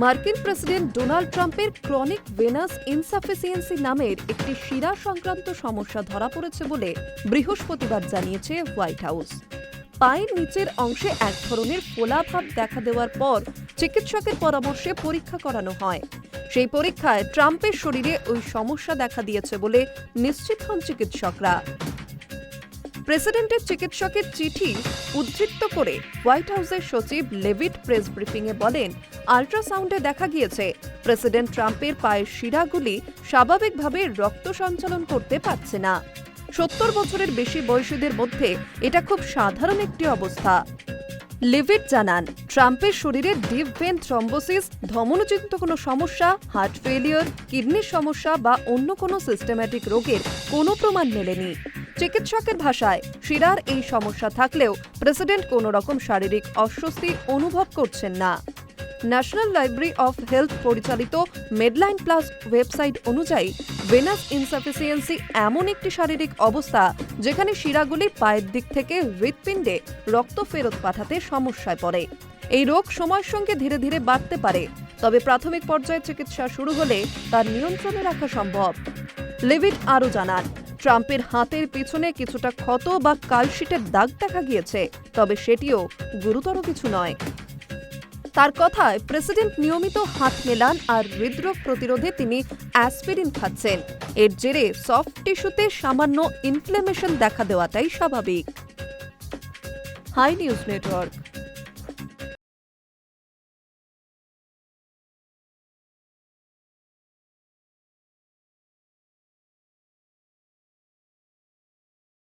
মার্কিন president Donald ট্রাম্পের chronic venous insufficiency নামের একটি শিরা সংক্রান্ত সমস্যা ধরা পড়েছে বলে বৃহস্পতিবার জানিয়েছে হোয়াইট হাউস। পায়ের নিচের অংশে এক ধরনের ফোলাভাব দেখা দেওয়ার পর চিকিৎসকের পরামর্শে পরীক্ষা করানো হয়। সেই পরীক্ষায় ট্রাম্পের শরীরে ওই সমস্যা দেখা দিয়েছে বলে নিশ্চিত হন চিকিৎসকরা। প্রেসিডেন্টের চিকিৎসকের চিঠি উদ্ধৃত করে হোয়াইট হাউসের সচিব লেভিট প্রেস ব্রিফিংয়ে বলেন, আল্ট্রাসাউন্ডে দেখা গিয়েছে, প্রেসিডেন্ট ট্রাম্পের পায়ের শিরাগুলি স্বাভাবিকভাবে রক্ত সঞ্চালন করতে পারছে না। সত্তর বছরের বেশি বয়সীদের মধ্যে এটা খুব সাধারণ একটি অবস্থা। লিভিট জানান, ট্রাম্পের শরীরে ডিপ ভেন থ্রম্বোসিস ধমনজনিত কোনো সমস্যা, হার্ট ফেলিওর কিডনির সমস্যা বা অন্য কোনো সিস্টেম্যাটিক রোগের কোনো প্রমাণ মেলেনি। চিকিৎসকের ভাষায় শিরার এই সমস্যা থাকলেও প্রেসিডেন্ট কোনো রকম শারীরিক অস্বস্তি অনুভব করছেন না। ন্যাশনাল লাইব্রেরি অফ হেলথ পরিচালিত মেডলাইন প্লাস ওয়েবসাইট অনুযায়ী ভেনাস ইনসাফিসিয়েন্সি এমন একটি শারীরিক অবস্থা যেখানে শিরাগুলি পায়ের দিক থেকে হৃৎপিণ্ডে রক্ত ফেরত পাঠাতে সমস্যায় পড়ে। এই রোগ সময়ের সঙ্গে ধীরে ধীরে বাড়তে পারে, তবে প্রাথমিক পর্যায়ে চিকিৎসা শুরু হলে তার নিয়ন্ত্রণে রাখা সম্ভব। লেভিট আরও জানান ট্রাম্পের হাতের পিছনে কিছুটা ক্ষত বা কালশিটের দাগ দেখা গিয়েছে, তবে সেটিও গুরুতর কিছু নয়। তার কথায় প্রেসিডেন্ট নিয়মিত হাত মেলান আর হৃদরোগ প্রতিরোধে তিনি অ্যাসপিরিন খাচ্ছেন। এর জেরে সফট টিস্যুতে সামান্য ইনফ্লেমেশন দেখা দেওয়াটাই স্বাভাবিক। Hi news network.